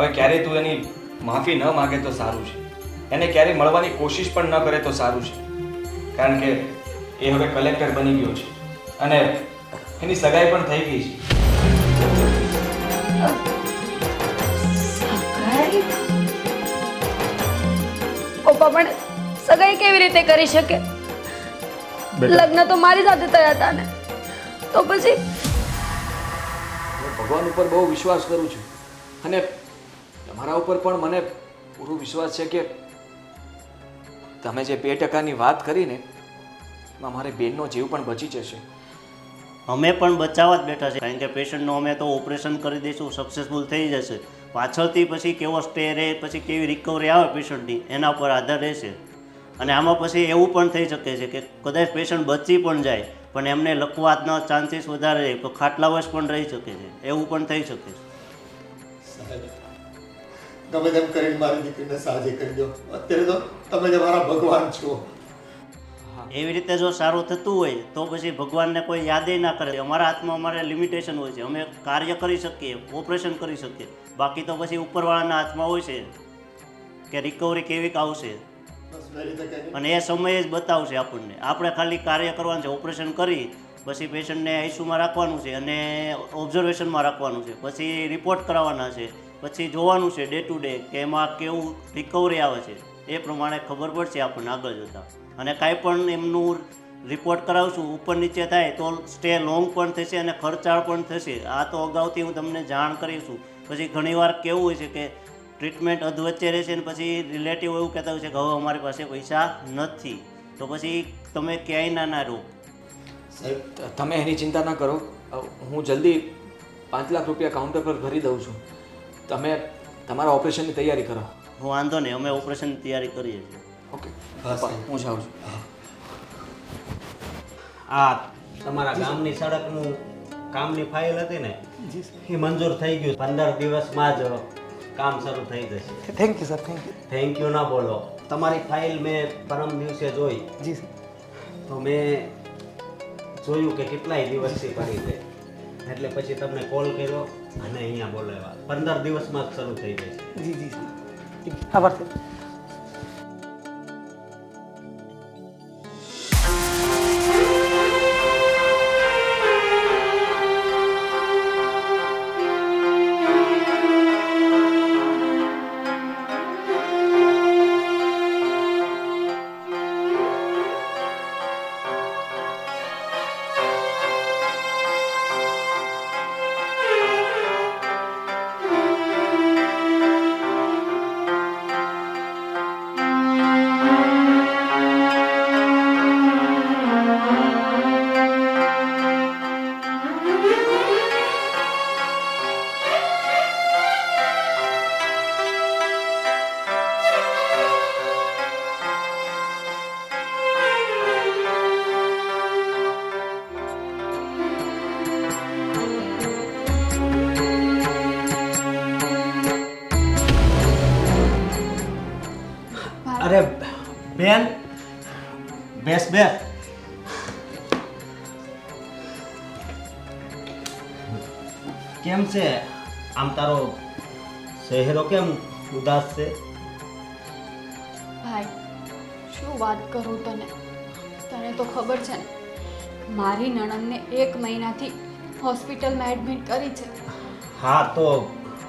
હવે ક્યારેય તું એની માફી ન માગે તો સારું છે. એને ક્યારેય મળવાની કોશિશ પણ ન કરે તો સારું છે. કારણ કે એ હવે કલેક્ટર બની ગયો છે. અને એની સગાઈ પણ થઈ ગઈ છે. પણ સગાઈ કેવી રીતે કરી શકે? લગ્ન તો મારી સાથે થયા હતા ને. તો પછી? હું ભગવાન ઉપર બહુ વિશ્વાસ કરું છું. અને તમારા ઉપર પણ મને પૂરો વિશ્વાસ છે કે તમે જે બે ટકાની વાત કરીને એમાં મારી બેનનો જીવ પણ બચી જશે. અમે પણ બચાવવા જ બેઠા છે કારણ કે પેશન્ટનું અમે તો ઓપરેશન કરી દઈશું સક્સેસફુલ થઈ જશે. પાછળથી પછી કેવો સ્ટે રહે, પછી કેવી રિકવરી આવે પેશન્ટની, એના પર આધાર રહેશે. અને આમાં પછી એવું પણ થઈ શકે છે કે કદાચ પેશન્ટ બચી પણ જાય, પણ એમને લખવાના ચાન્સીસ વધારે રહે, તો ખાટલા વર્ષ પણ રહી શકે છે, એવું પણ થઈ શકે છે. ગમે તેમ કરીને મારી દીકરીને સાજી કરી દો અત્યારે તો તમે જ મારા ભગવાન છો. એવી રીતે જો સારું થતું હોય તો પછી ભગવાનને કોઈ યાદે ના કરે. અમારા હાથમાં અમારે લિમિટેશન હોય છે. અમે કાર્ય કરી શકીએ ઓપરેશન કરી શકીએ. બાકી તો પછી ઉપરવાળાના હાથમાં હોય છે કે રિકવરી કેવી આવશે. અને એ સમયે જ બતાવશે આપણને. આપણે ખાલી કાર્ય કરવાનું છે ઓપરેશન કરી પછી પેશન્ટને આઈસીયુમાં રાખવાનું છે અને ઓબ્ઝર્વેશનમાં રાખવાનું છે. પછી રિપોર્ટ કરાવવાના છે. પછી જોવાનું છે ડે ટુ ડે કે એમાં કેવું રિકવરી આવે છે, એ પ્રમાણે ખબર પડશે આપણને આગળ જતાં. અને કાંઈ પણ એમનું રિપોર્ટ કરાવશું, ઉપર નીચે થાય તો સ્ટે લોંગ પણ થશે અને ખર્ચાળ પણ થશે. આ તો અગાઉથી હું તમને જાણ કરીશું પછી ઘણીવાર કેવું હોય છે કે ટ્રીટમેન્ટ અધવચ્ચે રહેશે અને પછી રિલેટિવ એવું કહેતા હોય છે કે હવે અમારી પાસે પૈસા નથી. તો પછી તમે ક્યાંય ના ના રહો. તમે એની ચિંતા ના કરો. હું જલ્દી પાંચ લાખ રૂપિયા કાઉન્ટર પર ભરી દઉં છું. તમે તમારા ઓપરેશનની તૈયારી કરો. હું વાંધો નહીં અમે ઓપરેશનની તૈયારી કરીએ છીએ. ઓકે. હા, જાઉં છું. આ તમારા ગામની સડકનું કામની ફાઇલ હતી ને એ મંજૂર થઈ ગયું. પંદર દિવસમાં જ કામ શરૂ થઈ જશે. Thank you sir thank you thank you ના બોલો. તમારી ફાઇલ મેં પરમ દિવસે જોઈ. જી સર તો મેં જોયું કે કેટલાય દિવસથી પડી છે. એટલે પછી તમને કોલ કર્યો અને અહીંયા બોલાવ્યા. પંદર દિવસમાં જ શરૂ થઈ જશે જી જી સર ઠીક છે. બેન બેસ બેસ કેમ છે? આમ તારો ચહેરો કેમ ઉદાસ છે? ભાઈ શું વાત કરું તને? તને તો ખબર છે ને મારી નણંદને એક મહિનાથી હોસ્પિટલમાં એડમિટ કરી છે. હા તો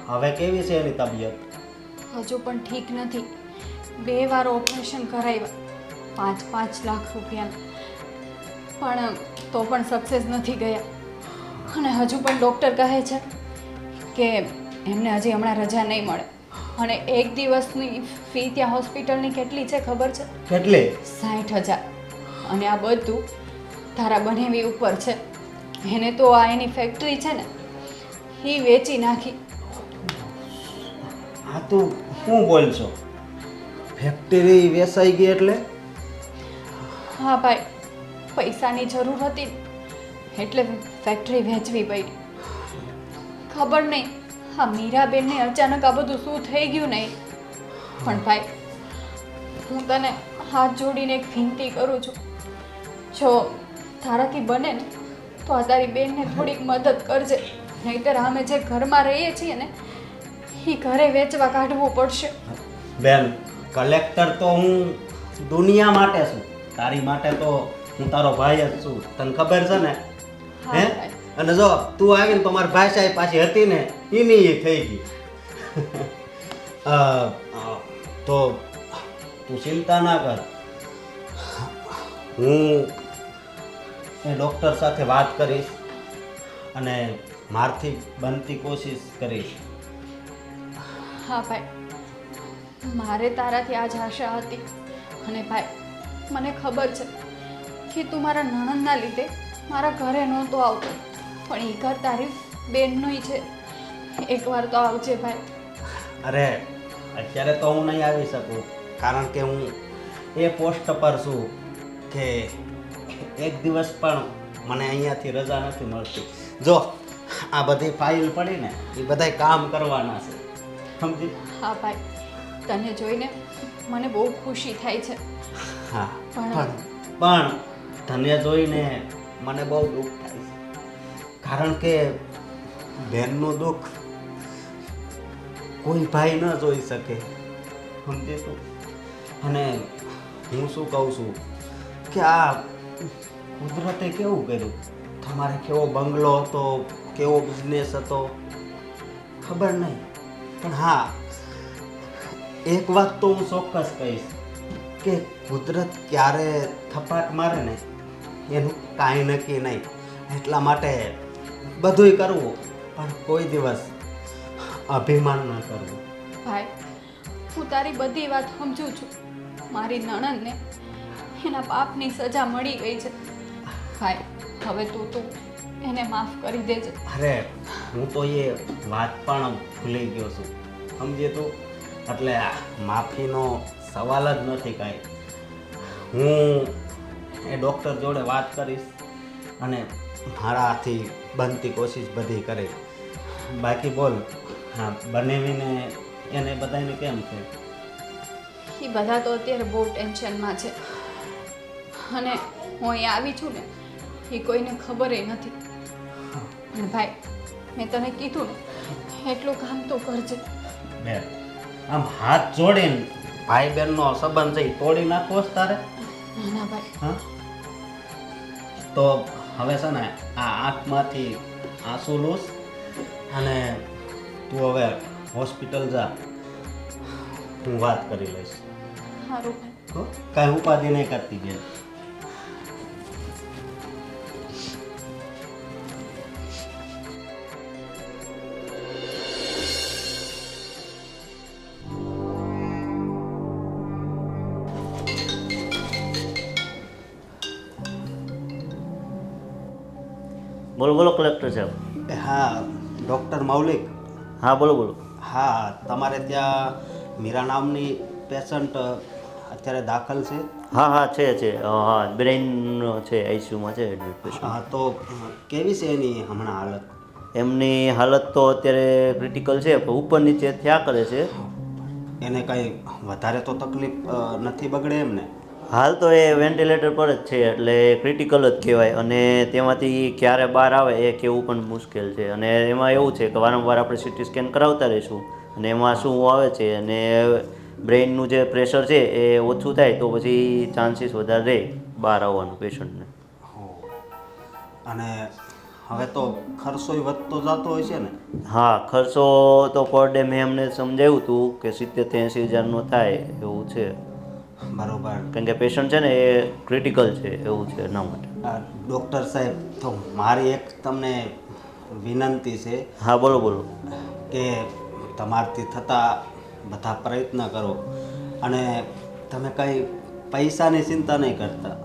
હવે કેવી છે એની તબિયત? હજુ પણ ઠીક નથી. બે વાર ઓપરેશન કરાવ્યા. પાંચ પાંચ લાખ રૂપિયા. પણ તો પણ સક્સેસ નથી ગયા. અને હજુ પણ ડૉક્ટર કહે છે કે એમને હજી હમણાં રજા નહીં મળે. અને એક દિવસની ફી ત્યાં હોસ્પિટલની કેટલી છે ખબર છે? કેટલી? સાઠ હજાર. અને આ બધું તારા બનેવી ઉપર છે. એને તો આ એની ફેક્ટરી છે ને એ વેચી નાખી. હા તું શું બોલશો? ફેક્ટરી વેચાઈ ગઈ એટલે? હા ભાઈ, પૈસાની જરૂર હતી, એટલે ફેક્ટરી વેચવી પડી. ખબર નહીં હા મીરાબેનને અચાનક આ બધું શું થઈ ગયું નહીં પણ ભાઈ, હું તને હાથ જોડીને એક વિનંતી કરું છું. જો તારાથી બને ને, તો આ તારી બેનને થોડીક મદદ કરજે. નહીંતર અમે જે ઘરમાં રહીએ છીએ ને એ ઘરે વેચવા કાઢવું પડશે. બેન કલેક્ટર તો હું દુનિયા માટે છું. તારી માટે તો હું તારો ભાઈ જ છું. તને ખબર છે ને? હે અને જો તું આવીને તો મારી ભાષા પાછી હતી ને એની એ થઈ ગઈ. તો તું ચિંતા ના કર. હું એ ડૉક્ટર સાથે વાત કરીશ અને મારથી બનતી કોશિશ કરીશ. હા ભાઈ. મારે તારાથી આજ આશા હતી. અને ભાઈ મને ખબર છે કે તું મારા નણંદના લીધે મારા ઘરે નહોતો આવતો. પણ એ ઘર તારી બેનનોય છે. એકવાર તો આવજે ભાઈ. અરે અત્યારે તો હું નહીં આવી શકું. કારણ કે હું એ પોસ્ટ પર છું કે એક દિવસ પણ મને અહીંયાથી રજા નથી મળતી. જો આ બધી ફાઇલ પડી ને એ બધાય કામ કરવાના છે. સમજી? હા ભાઈ તને જોઈને મને બહુ ખુશી થાય છે. હા. પણ- પણ તને જોઈને મને બહુ દુઃખ થાય છે. કારણ કે બહેનનું દુઃખ કોઈ ભાઈ ન જોઈ શકે. સમજે તું? અને હું શું કહું છું કે આ કુદરતે કેવું કર્યું? તમારે કેવો બંગલો હતો કેવો બિઝનેસ હતો? ખબર નહીં. પણ હા એક વાત તો હું ચોક્કસ કહીશ. કે કુદરત ક્યારે થપાટ મારે ને એનું કાંઈ નક્કી નહીં. એટલા માટે બધુંય કરવું પણ કોઈ દિવસ અભિમાન ન કરવું. ભાઈ હું તારી બધી વાત સમજુ છું. મારી નણંદને એના પાપની સજા મળી ગઈ છે. ભાઈ હવે તું તું એને માફ કરી દેજે. અરે હું તો એ વાત પણ ભૂલી ગયો છું. સમજે તું? એટલે માફીનો સવાલ જ નથી કાંઈ. હું એ ડૉક્ટર જોડે વાત કરીશ અને મારાથી બનતી કોશિશ બધી કરીશ. બાકી બોલ હા બનેવીને એને બધાને કેમ છે? એ બધા તો અત્યારે બહુ ટેન્શનમાં છે. અને હું અહીંયા આવી છું ને એ કોઈને ખબર નથી. અને ભાઈ મેં તને કીધું ને એટલું કામ તો કરજે. બેન આમ હાથ જોડીને ભાઈ બહેનનો સંબંધ છે તોડી નાખવો છે તારે? ના ના ભાઈ. હા? તો હવે છે ને આ આંખમાંથી આંસુ લૂસ અને તું હવે હોસ્પિટલ જા. હું વાત કરી લઈશ. સારું કાંઈ ઉપાધિ નહીં કરતી બેન. બોલો બોલો કલેક્ટર સાહેબ. હા ડૉક્ટર મૌલિક. હા બોલો બોલો. હા તમારે ત્યાં મીરા નામની પેશન્ટ અત્યારે દાખલ છે? હા હા છે છે. હા બ્રેઇન છે આઈસીયુમાં છે એડમિટ પેશન્ટ હા તો કેવી છે એની હમણાં હાલત? એમની હાલત તો અત્યારે ક્રિટિકલ છે ઉપર નીચે થયા કરે છે. એને કંઈ વધારે તો તકલીફ નથી બગડે એમને? હાલ તો એ વેન્ટિલેટર પર જ છે એટલે ક્રિટિકલ જ કહેવાય. અને તેમાંથી ક્યારે બહાર આવે એ કહેવું પણ મુશ્કેલ છે. અને એમાં એવું છે કે વારંવાર આપણે સીટી સ્કેન કરાવતા રહીશું. અને એમાં શું આવે છે અને બ્રેઇનનું જે પ્રેશર છે એ ઓછું થાય તો પછી ચાન્સીસ વધારે રહે બહાર આવવાનું પેશન્ટને. અને હવે તો ખર્ચો વધતો જતો હોય છે ને? હા ખર્ચો તો પર ડે મેં એમને સમજાવ્યું હતું કે સિત્તેર એંસી હજારનો થાય એવું છે. બરોબર. કારણ કે પેશન્ટ છે ને એ ક્રિટિકલ છે એવું છે એના માટે. ડૉક્ટર સાહેબ તો મારી એક તમને વિનંતી છે હા બોલો બોલો. કે તમારથી થતા બધા પ્રયત્ન કરો અને તમે કંઈ પૈસાની ચિંતા નહીં કરતા.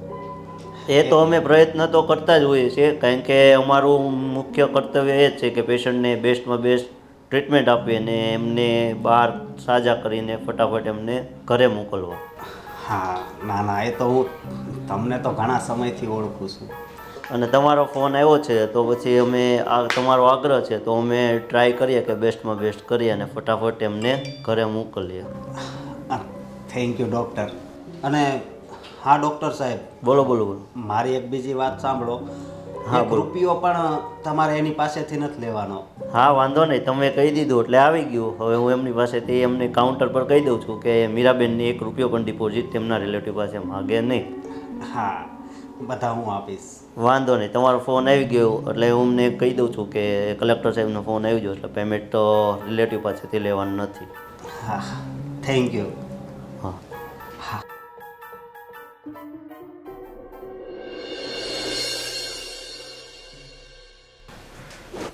એ તો અમે પ્રયત્ન તો કરતા જ હોઈએ છીએ કારણ કે અમારું મુખ્ય કર્તવ્ય એ જ છે કે પેશન્ટને બેસ્ટમાં બેસ્ટ ટ્રીટમેન્ટ આપીએ અને એમને બહાર સાજા કરીને ફટાફટ એમને ઘરે મોકલવા. હા ના ના એ તો હું તમને તો ઘણા સમયથી ઓળખું છું. અને તમારો ફોન આવ્યો છે તો પછી અમે આ તમારો આગ્રહ છે તો અમે ટ્રાય કરીએ કે બેસ્ટમાં બેસ્ટ કરીએ અને ફટાફટ એમને ઘરે મોકલીએ. થેન્ક યુ ડૉક્ટર અને હા ડૉક્ટર સાહેબ. બોલો બોલો બોલો. મારી એક બીજી વાત સાંભળો. એક રૂપિયો પણ તમારે એની પાસેથી નથી લેવાનો. હા વાંધો નહીં. તમે કહી દીધું એટલે આવી ગયું. હવે હું એમની પાસેથી એમને કાઉન્ટર પર કહી દઉં છું કે મીરાબેનની એક રૂપિયો પણ ડિપોઝિટ તેમના રિલેટિવ પાસે માગે નહીં. હા બધા હું આપીશ. વાંધો નહીં. તમારો ફોન આવી ગયો એટલે હું એમને કહી દઉં છું કે કલેક્ટર સાહેબનો ફોન આવી ગયો એટલે પેમેન્ટ તો રિલેટિવ પાસેથી લેવાનું નથી. હા થેન્ક યુ હા. હા.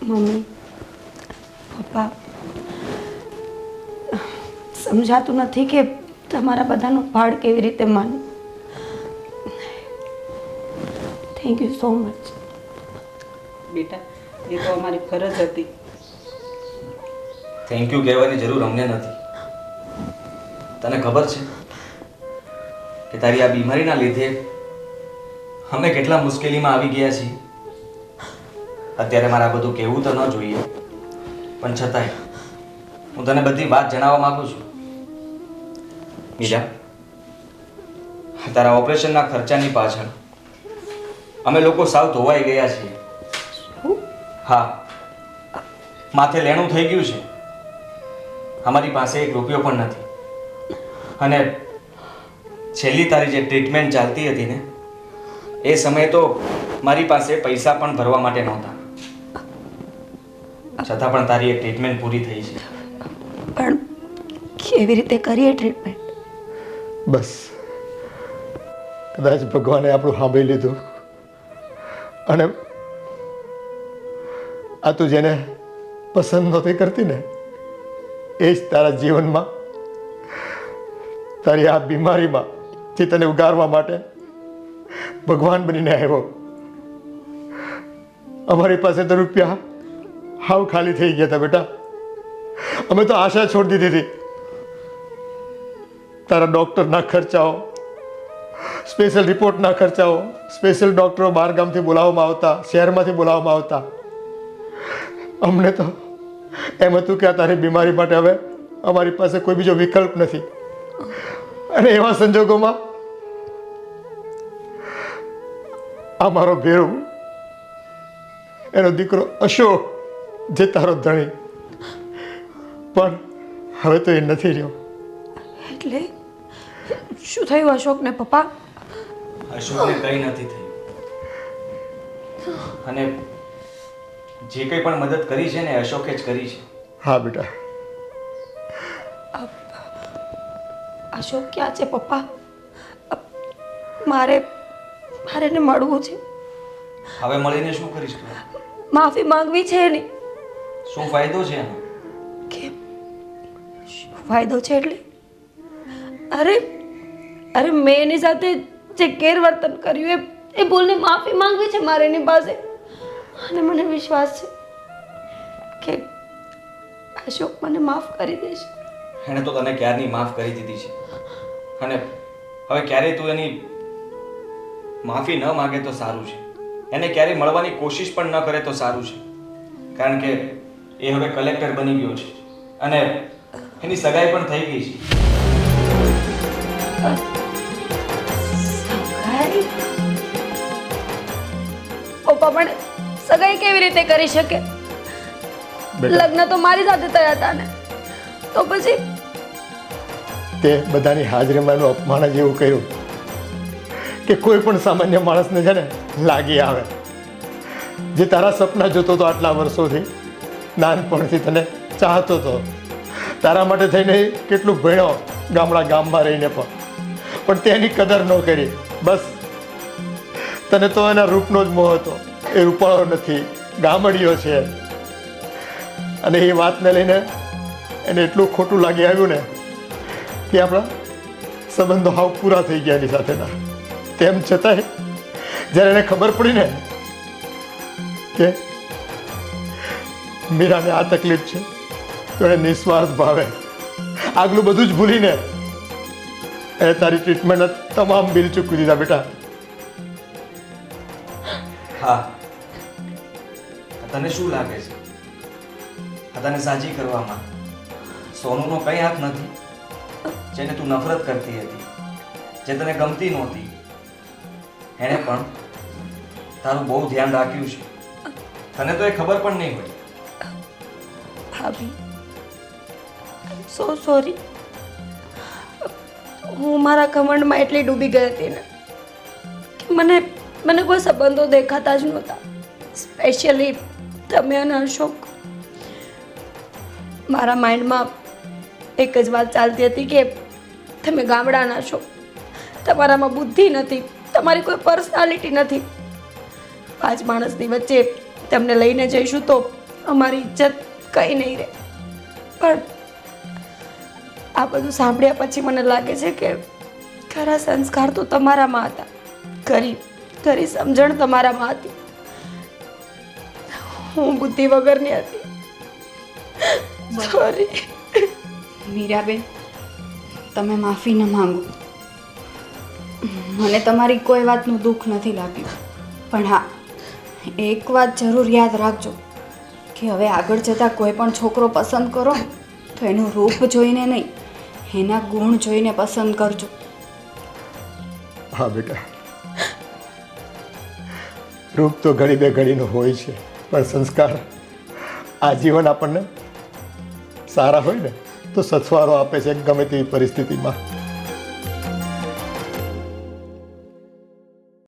મમ્મી પપ્પા સમજાતું નથી કે તમારા બધાનું ભાડ કેવી રીતે માનું થેન્ક યુ સો મચ બેટા એ તો અમારી ફરજ હતી. થેન્ક યુ કહેવાની જરૂર અમને નથી. તને ખબર છે કે તારી આ બીમારીના લીધે અમે કેટલા મુશ્કેલીમાં આવી ગયા છીએ? અત્યારે મારે આ બધું કહેવું તો ન જોઈએ. પણ છતાંય હું તને બધી વાત જણાવવા માગું છું. બીજા તારા ઓપરેશનના ખર્ચાની પાછળ અમે લોકો સાવ ધોવાઈ ગયા છીએ. હા. માથે લેણું થઈ ગયું છે. અમારી પાસે એક રૂપિયો પણ નથી. અને છેલ્લી તારી જે ટ્રીટમેન્ટ ચાલતી હતી ને એ સમયે તો મારી પાસે પૈસા પણ ભરવા માટે નહોતા. છતાં પણ તારી એક ટ્રીટમેન્ટ પૂરી થઈ છે. પણ કેવી રીતે કરીએ ટ્રીટમેન્ટ બસ. કદાચ ભગવાને આપણું સાંભળી લીધું. અને આ તું જેને પસંદ નહોતી કરતી ને એ જ તારા જીવનમાં તારી આ બીમારીમાં જે તને ઉગારવા માટે ભગવાન બનીને આવ્યો. અમારી પાસે તો રૂપિયા હાવ ખાલી થઈ ગયા હતા બેટા. અમે તો આશા છોડી દીધી હતી. તારા ડૉક્ટરના ખર્ચાઓ સ્પેશિયલ રિપોર્ટના ખર્ચાઓ સ્પેશિયલ ડૉક્ટરો બહાર ગામથી બોલાવવામાં આવતા, શહેરમાંથી બોલાવવામાં આવતા. અમને તો એમ હતું કે આ તારી બીમારી માટે હવે અમારી પાસે કોઈ બીજો વિકલ્પ નથી. અને એવા સંજોગોમાં આ મારો ભેરુ, એનો દીકરો અશોક જે તારો ધણી. પણ હવે તો એ નથી રહ્યો. એટલે શું થયું અશોકને પપ્પા? અશોકને કંઈ નથી થયું. અને જે કંઈ પણ મદદ કરી છે ને અશોકે જ કરી છે. હા બેટા. અશોક ક્યાં છે પપ્પા? મારે મારે એને મળવું છે. હવે મળીને શું કરીશ માફી માંગવી છે એની. શું ફાયદો છે એનો? કેમ? શું ફાયદો છે એટલે? અરે અરે મેં એની સાથે જે ગેરવર્તન કર્યું એ એ ભૂલની માફી માંગવી છે મારે એની પાસે. અને મને વિશ્વાસ છે કે અશોક મને માફ કરી દેશે. એણે તો તને ક્યારની માફ કરી દીધી છે? અને હવે ક્યારેય તું એની માફી ન માગે તો સારું છે. એને ક્યારેય મળવાની કોશિશ પણ ન કરે તો સારું છે. કારણ કે એ હવે કલેક્ટર બની ગયો છે. અને એની સગાઈ પણ થઈ ગઈ છે. પપ્પા પણ સગાઈ કેવી રીતે કરી શકે? લગ્ન તો મારી સાથે થયા હતા ને. તો પછી? તે બધાની હાજરીમાં એનું અપમાન જ એવું કર્યું કે કોઈ પણ સામાન્ય માણસને છે ને લાગી આવે. જે તારા સપના જોતો હતો આટલા વર્ષોથી નાનપણથી તને ચાહતો હતો તારા માટે થઈને કેટલું ભણ્યો ગામડા ગામમાં રહીને પણ. પણ તેની કદર ન કરી. બસ. તને તો એના રૂપનો જ મોહ હતો. એ રૂપાળો નથી. ગામડીયો છે. અને એ વાતને લઈને એને એટલું ખોટું લાગી આવ્યું ને કે આપણા સંબંધો હાવ પૂરા થઈ ગયા એની સાથેના. તેમ છતાંય, જ્યારે એને ખબર પડી ને કે મીરાને આ તકલીફ છે. તો એ નિસ્વાર્થ ભાવે. આગલું બધું જ ભૂલીને એ તારી ટ્રીટમેન્ટના તમામ બિલ ચૂકવી દીધા બેટા. હા. તને શું લાગે છે? તને સાજી કરવામાં સોનુનો કંઈ હાથ નથી, જેને તું નફરત કરતી હતી, જે તને ગમતી નહોતી. એણે પણ તારું બહુ ધ્યાન રાખ્યું છે. તને તો એ ખબર પણ નહીં હોય. ભાભી. સો સોરી હું મારા ઘમંડમાં એટલી ડૂબી ગઈ હતી ને કે મને મને કોઈ સંબંધો દેખાતા જ નહોતા. સ્પેશિયલી તમે અને અશોક. મારા માઇન્ડમાં એક જ વાત ચાલતી હતી કે તમે ગામડાના છો. તમારામાં બુદ્ધિ નથી, તમારી કોઈ પર્સનાલિટી નથી. પાંચ માણસની વચ્ચે તમને લઈને જઈશું તો અમારી ઇજ્જત કંઈ નહીં રહે પણ આ બધું સાંભળ્યા પછી મને લાગે છે કે ખરા સંસ્કાર તો તમારામાં હતા. ખરી ખરી સમજણ તમારામાં હતી. હું બુદ્ધિ વગરની હતી. સોરી મીરાબેન તમે માફી ન માંગો. મને તમારી કોઈ વાતનું દુઃખ નથી લાગ્યું. પણ હા એક વાત જરૂર યાદ રાખજો. કે હવે આગળ જતાં કોઈ પણ છોકરો પસંદ કરો, તો એનું રૂપ જોઈને નહીં, એના ગુણ જોઈને પસંદ કરજો. હા, બેટા. રૂપ તો ઘડી બે ઘડીનો હોય છે, પણ સંસ્કાર આજીવન આપણને સારા હોય ને, તો સથવારો આપે છે ગમે તેવી પરિસ્થિતિમાં.